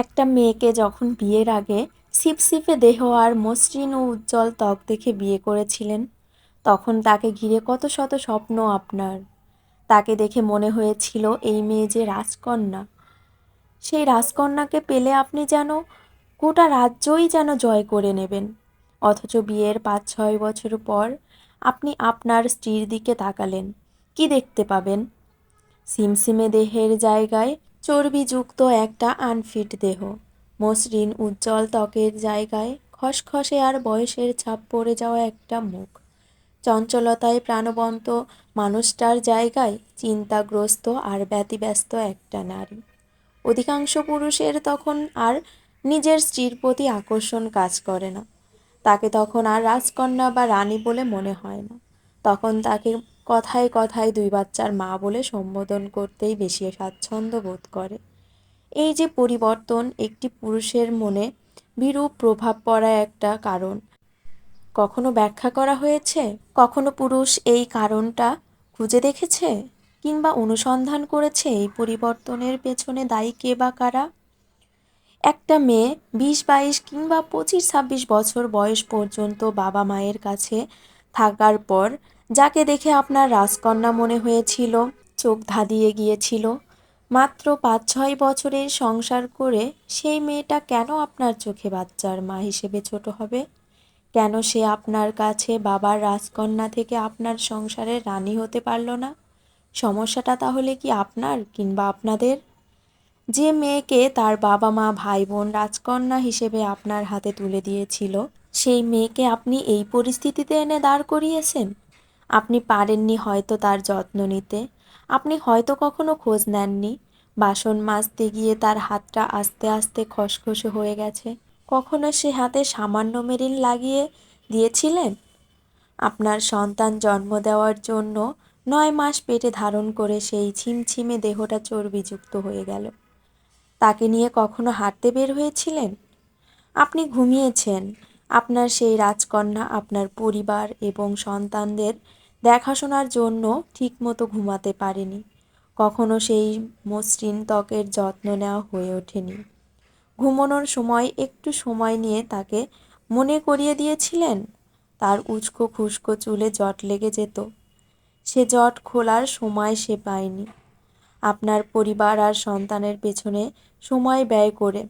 একটা মেয়েকে যখন বিয়ের আগে সিপসিপে দেহ আর মসৃণ ও উজ্জ্বল ত্বক দেখে বিয়ে করেছিলেন, তখন তাকে ঘিরে কত শত স্বপ্ন আপনার। তাকে দেখে মনে হয়েছিল এই মেয়ে যে রাজকন্যা। সেই রাজকন্যাকে পেলে আপনি যেন গোটা রাজ্যই যেন জয় করে নেবেন। অথচ বিয়ের পাঁচ ছয় বছর পর আপনি আপনার স্ত্রীর দিকে তাকালেন। কি দেখতে পাবেন? সিমসিমে দেহের জায়গায় চর্বিযুক্ত একটা আনফিট দেহ। মসৃণ, উজ্জ্বল ত্বকের জায়গায় খসখসে আর বয়সের ছাপ পড়ে যাওয়া একটা মুখ। চঞ্চলতায় প্রাণবন্ত মানুষটার জায়গায় চিন্তাগ্রস্ত আর ব্যতিব্যস্ত একটা নারী। অধিকাংশ পুরুষের তখন আর নিজের স্ত্রীর প্রতি আকর্ষণ কাজ করে না। তাকে তখন আর রাজকন্যা বা রানী বলে মনে হয় না। তখন তাকে কথায় কথায় দুই বাচ্চার মা বলে সম্বোধন করতেই বেশি স্বাচ্ছন্দ্য বোধ করে। এই যে পরিবর্তন একটি পুরুষের মনে বিরূপ প্রভাব পড়া একটা কারণ। কখনো ব্যাখ্যা করা হয়েছে? কখনো পুরুষ এই কারণটা খুঁজে দেখেছে? কিংবা অনুসন্ধান করেছে এই পরিবর্তনের পেছনে দায়ী কে বা কারা? একটা মেয়ে বিশ, বাইশ কিংবা পঁচিশ, ছাব্বিশ বছর বয়স পর্যন্ত বাবা মায়ের কাছে থাকার পর যাকে দেখে আপনার রাজকন্যা মনে হয়েছিল, চোখ ধাঁধিয়ে গিয়েছিল। মাত্র পাঁচ ছয় বছরের সংসার করে সেই মেয়েটা কেন আপনার চোখে বাচ্চার মা হিসেবে ছোট হবে? কেন সে আপনার কাছে বাবার রাজকন্যা থেকে আপনার সংসারের রানী হতে পারল না? সমস্যাটা তাহলে কি আপনার কিংবা আপনাদের? যে মেয়েকে তার বাবা মা ভাই বোন রাজকন্যা হিসেবে আপনার হাতে তুলে দিয়েছিল, সেই মেয়েকে আপনি এই পরিস্থিতিতে এনে দাঁড় করিয়েছেন? আপনি পারেননি হয়তো তার যত্ন নিতে। আপনি হয়তো কখনো খোঁজ নেননি। বাসন মাজতে গিয়ে তার হাতটা আস্তে আস্তে খসখসে হয়ে গেছে। কখনো সে হাতে সামান্য মেরিন লাগিয়ে দিয়েছিলেন? আপনার সন্তান জন্ম দেওয়ার জন্য নয় মাস পেটে ধারণ করে সেই ছিমছিমে দেহটা চর্বিযুক্ত হয়ে গেল। তাকে নিয়ে কখনো হাঁটতে বের হয়েছিলেন? আপনি ঘুমিয়েছেন। আপনার সেই রাজকন্যা, আপনার পরিবার এবং সন্তানদের দেখাশোনার জন্য ঠিকমতো ঘুমাতে পারেনি। কখনো সেই মসৃণ ত্বকের যত্ন নেওয়া হয়ে ওঠেনি। ঘুমানোর সময় একটু সময় নিয়ে তাকে মনে করিয়ে দিয়েছিলেন? তার উচকো খুস্কো চুলে জট লেগে যেত। সে জট খোলার সময় সে পায়নি। আপনার পরিবার আর সন্তানের পেছনে সময় ব্যয় করে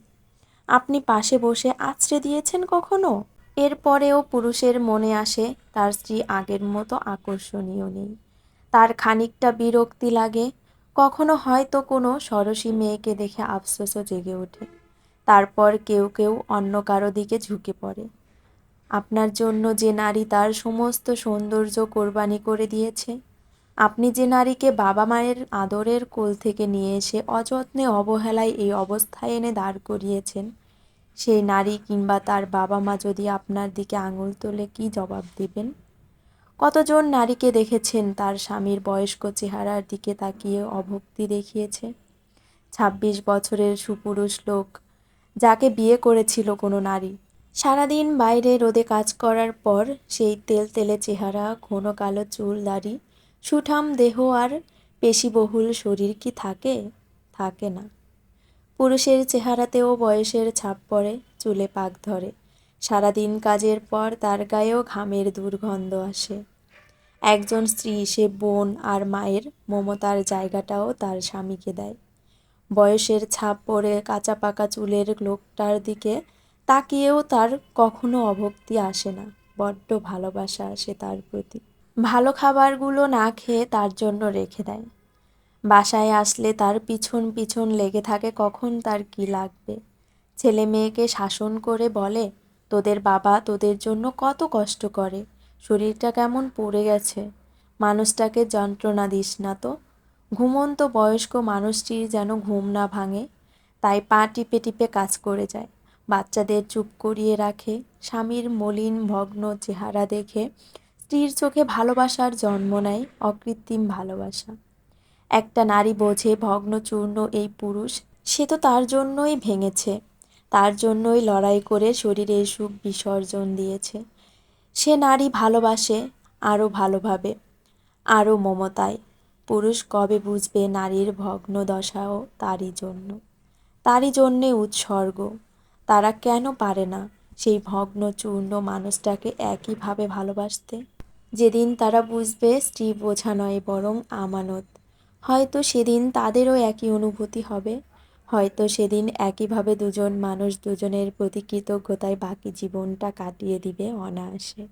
আপনি পাশে বসে আছড়ে দিয়েছেন কখনো? এরপরেও পুরুষের মনে আসে, তার স্ত্রী আগের মতো আকর্ষণীয় নেই। তার খানিকটা বিরক্তি লাগে। কখনো হয়তো কোনো সরসী মেয়েকে দেখে আফসোসও জেগে ওঠে। তারপর কেউ কেউ অন্য কারও দিকে ঝুঁকে পড়ে। আপনার জন্য যে নারী তার সমস্ত সৌন্দর্য কোরবানি করে দিয়েছে, আপনি যে নারীকে বাবা মায়ের আদরের কোল থেকে নিয়ে এসে অযত্নে অবহেলায় এই অবস্থায় এনে দাঁড় করিয়েছেন সেই নারী কিংবা তার বাবা মা যদি আপনার দিকে আঙুল তোলে, কি জবাব দিবেন? কতজন নারীকে দেখেছেন তার স্বামীর বয়স্ক চেহারার দিকে তাকিয়ে অভক্তি দেখিয়েছে? ছাব্বিশ বছরের সুপুরুষ লোক যাকে বিয়ে করেছিল কোনো নারী। সারাদিন বাইরে রোদে কাজ করার পর সেই তেল তেলে চেহারা, ঘন কালো চুল, দাড়ি, সুঠাম দেহ আর পেশিবহুল শরীর কি থাকে? থাকে না। পুরুষের চেহারাতেও বয়সের ছাপ পড়ে, চুলে পাক ধরে। সারাদিন কাজের পর তার গায়েও ঘামের দুর্গন্ধ আসে। একজন স্ত্রী সে বোন আর মায়ের, মমতার জায়গাটাও তার স্বামীকে দেয়। বয়সের ছাপ পড়ে কাঁচা পাকা চুলের লোকটার দিকে তাকিয়েও তার কখনো অভক্তি আসে না, বড্ড ভালোবাসা আসে তার প্রতি। ভালো খাবারগুলো না খেয়ে তার জন্য রেখে দেয়। বাসায় আসলে তার পিছন পিছন লেগে থাকে, কখন তার কি লাগবে? ছেলে মেয়েকে শাসন করে বলে, তোদের বাবা তোদের জন্য কত কষ্ট করে, শরীরটা কেমন পড়ে গেছে, মানুষটাকে যন্ত্রণা দিস না তো? ঘুমন্ত বয়স্ক মানুষটির যেন ঘুম না ভাঙে, তাই পা টিপে টিপে কাজ করে যায়। বাচ্চাদের চুপ করিয়ে রাখে, স্বামীর মলিন ভগ্ন চেহারা দেখে, স্ত্রীর চোখে ভালোবাসার জন্ম নেয়, অকৃত্রিম ভালোবাসা। একটা নারী বোঝে ভগ্নচূর্ণ এই পুরুষ, সে তো তার জন্যই ভেঙেছে। তার জন্যই লড়াই করে শরীরে সুখ বিসর্জন দিয়েছে। সে নারী ভালোবাসে, আরও ভালোভাবে, আরও মমতায়। পুরুষ কবে বুঝবে নারীর ভগ্ন দশাও তারই জন্য? তারই জন্যে উৎসর্গ। তারা কেন পারে না সেই ভগ্ন চূর্ণ মানুষটাকে একইভাবে ভালোবাসতে? যেদিন তারা বুঝবে স্ত্রী বোঝা নয় বরং আমানত। হয়তো সেদিন তাদেরও একই অনুভূতি হবে। হয়তো সেদিন একইভাবে দুজন মানুষ দুজনের প্রতি কৃতজ্ঞতায় বাকি জীবনটা কাটিয়ে দিবে অনায়াসে।